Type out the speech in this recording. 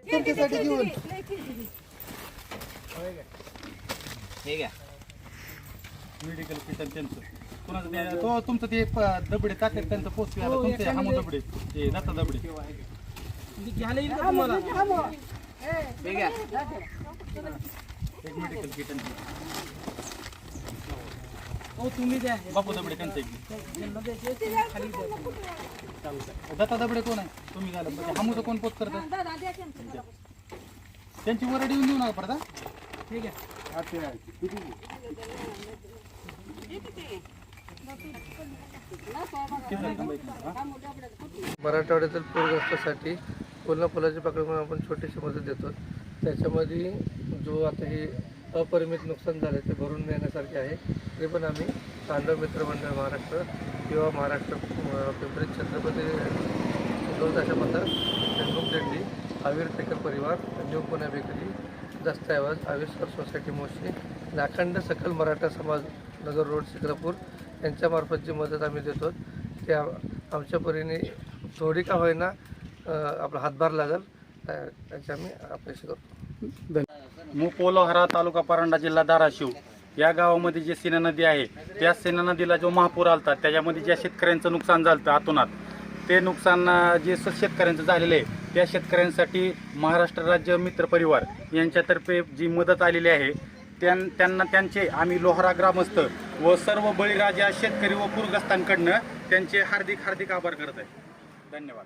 त्यांच्यासाठी घेऊन. हे घ्या. मेडिकल किट आणि त्यांचं. कुणाचं ते तो तुमचं ते प- दबडे टाकेल त्यांचं पोस्ट आला तुमचे हमू दबडे ते दत्ता दबडे हे घ्या. एक मेडिकल किट आणि ते. हो तुम्ही द्या बापू दबडे त्यांचं एक. चालतंय. दत्ता दबडे कोण आहे? तुम्ही झालं म्हणजे हमूचं कोण पोस्ट करतं त्यांची वरडी येऊन देऊ नका परत हा? ठीक आहे? मराठवाड्यातील पूरग्रस्तासाठी पाकळी म्हणून आपण छोटीशी मदत देतो. त्याच्यामध्ये जो आता हे अपरिमित नुकसान झालं ते भरून देण्यासारखे आहे. तरी पण आम्ही तांडव मित्रमंडळ महाराष्ट्र किंवा महाराष्ट्र पिंपरी छत्रपती दोन फेसबुक दिंडी आवीर टेकर परिवार न्यू पुणे बेकरी दस्तऐवज आविष्कार सोसायटी मोशी नाखंड सकल मराठा समाज नगर रोड शिक्रापूर यांच्यामार्फत जी मदत आम्ही देतो ते आमच्या परीने थोडी का होईना आपला हातभार लागेल त्याची याची आम्ही अपेक्षा करतो. मुपोलोहरा तालुका परांडा जिल्हा धाराशिव. या गावामध्ये जे सीना नदी आहे त्या सीना नदीला जो महापूर आलता त्याच्यामध्ये ज्या शेतकऱ्यांचं नुकसान झालं आतोनात ते नुकसान जे स- शेतकऱ्यांचं झालेलं आहे त्या शेतकऱ्यांसाठी महाराष्ट्र राज्य मित्र परिवार यांच्यातर्फे जी मदत आलेली आहे त्यां त्यांना त्यांचे आम्ही लोहरा ग्रामस्थ व सर्व बळीराजा शेतकरी व पूरग्रस्तांकडनं त्यांचे हार्दिक हार्दिक आभार करत आहे. धन्यवाद.